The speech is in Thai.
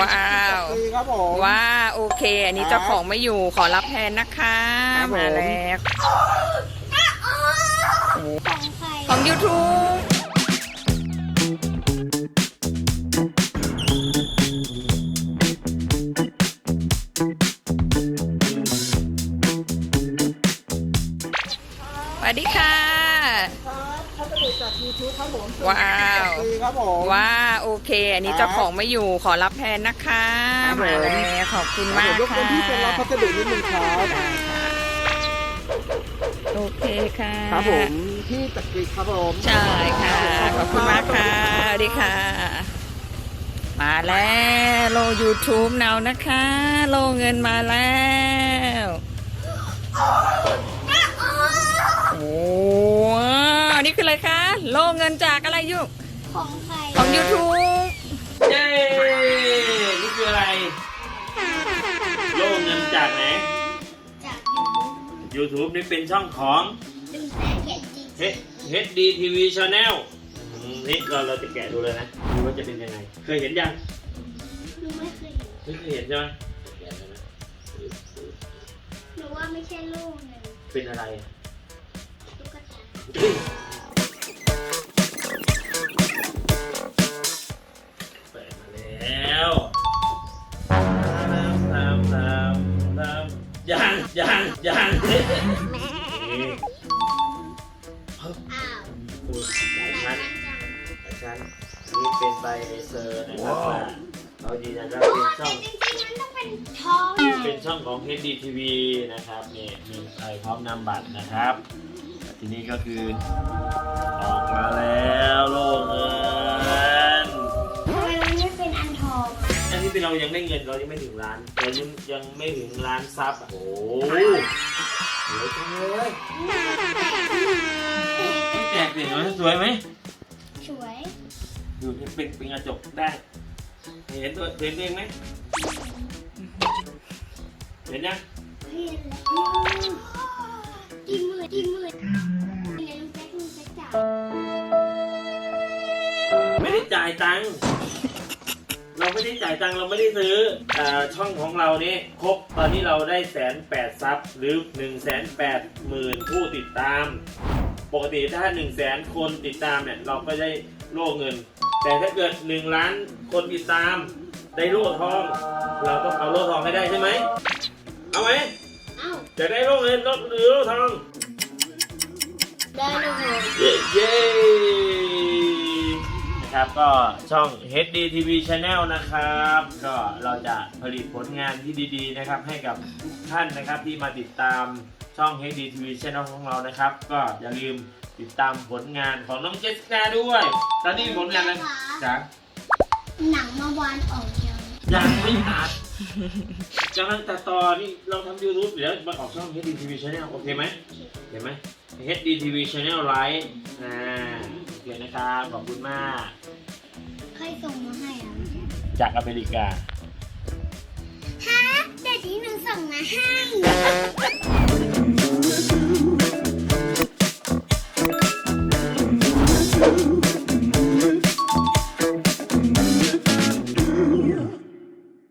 ว้าวดีครับผมว้าโอเค อันนี้เจ้าของไม่อยู่ขอรับแทนนะคะครับผมมาแล้วของใครของ YouTube สวัสดีค่ะครับ พัสดุจากยูทูบครับผมว้าวดีครับผมว้าโอเค อันนี้เจ้าของไม่อยู่ขอรับแทนนะคะครับผม มาแล้วขอบคุณครัมาบกผมยกค่ะคนที่เป็นรับพัสดุนิดนึงครับโอเคค่ะครับผมที่ตะกริดครับผมใช่ค่ะ ขอบคุณมากค่ะสวัสดีค่ะ มาแล้วโล YouTube เนานะคะ โลเงินมาแล้ งินจากอะไรยุของใครของ YouTube เย้นี่คืออะไร โล่เงินจากไหน จาก YouTube นี่เป็นช่องของดึงแสงเขียนจริง H- HD TV Channel อืมนี่เราเราจะแกะดูเลยนะดูว่าจะเป็นยังไง เคยเห็นยัง หนูไม่เคยเห็นไม่เคยเห็นใช่ไหมแกะเลยนะหนูว่าไม่ใช่ลูกหนึ่งเป็นอะไรตุ๊กตา เฮ้ย ยังยังยังนี่อ้าวดูหลายหลายชั้นชั้นจังหลายชั้นนี่เป็นใบเซอร์นะครับว่าเรายืนยันว่าโอ้เป็นแต่ช่องจริงๆมันต้องเป็นทองเป็นช่องของ HD TV นะครับนี่มีใครพร้อมนำบัตรนะครับแต่ทีนี้ก็คือออกมาแล้ว อะอันนี้เป็นเรายังได้เงินเรายังไม่ถึงล้านเรายังยังไม่ถึงล้านซับอะโอ้โหสวยจังเลยนี่แจกเปลี่ยนไหมสวยไหมสวยดูเป็นเป็นเป็นกระจกได้ เห็นตัวเห็นเองไหมเห็นยังเพียนแล้วกี่หมื่นกี่หมื่นเนี่ยลุงแจ๊คลุงแจ๊คจ๋าไม่ได้จ่ายตังค์ เราไม่ได้จ่ายตังค์เราไม่ได้ซื้ออ่าช่องของเรานี่ครบตอนนี้เราได้แสนแปดซับหรือหนึ่งแสนแปดหมื่นผู้ติดตาม ปกติถ้า1นึ่งแสนคนติดตามเนี่ยเราก็ได้โล่เงิน แต่ถ้าเกิด 1 ล้านคนติดตาม ได้โล่ทอง เราต้องเอาโล่ทองให้ได้ใช่ไหมเอาไหมเอ้าจะได้โล่เงินโล่หรือโล่ทองได้เลย เย้เย้ นะครับ ก็ช่อง HD TV Channel นะครับ ก็เราจะผลิตผลงานที่ดีๆนะครับ ให้กับทุกท่านนะครับที่มาติดตามช่อง HD TV Channel ของเรานะครับ ก็อย่าลืมติดตามผลงานของน้องเจสสิก้าด้วย ตอนนี้มีผลงานอะไรจ๊ะหนังเมื่อวานออกยังยังไม่ตัดกำลังตัดต่อนี่เราทำ YouTube เดี๋ยวมาออกช่อง HD TV Channel โอเคไหมเห็นไหม HD TV Channel ไลฟ์อ่า โอเคนะครับ ขอบคุณมาก ใครส่งมาให้อะจากอเมริกา ฮะเด็กที่หนูส่งมาให้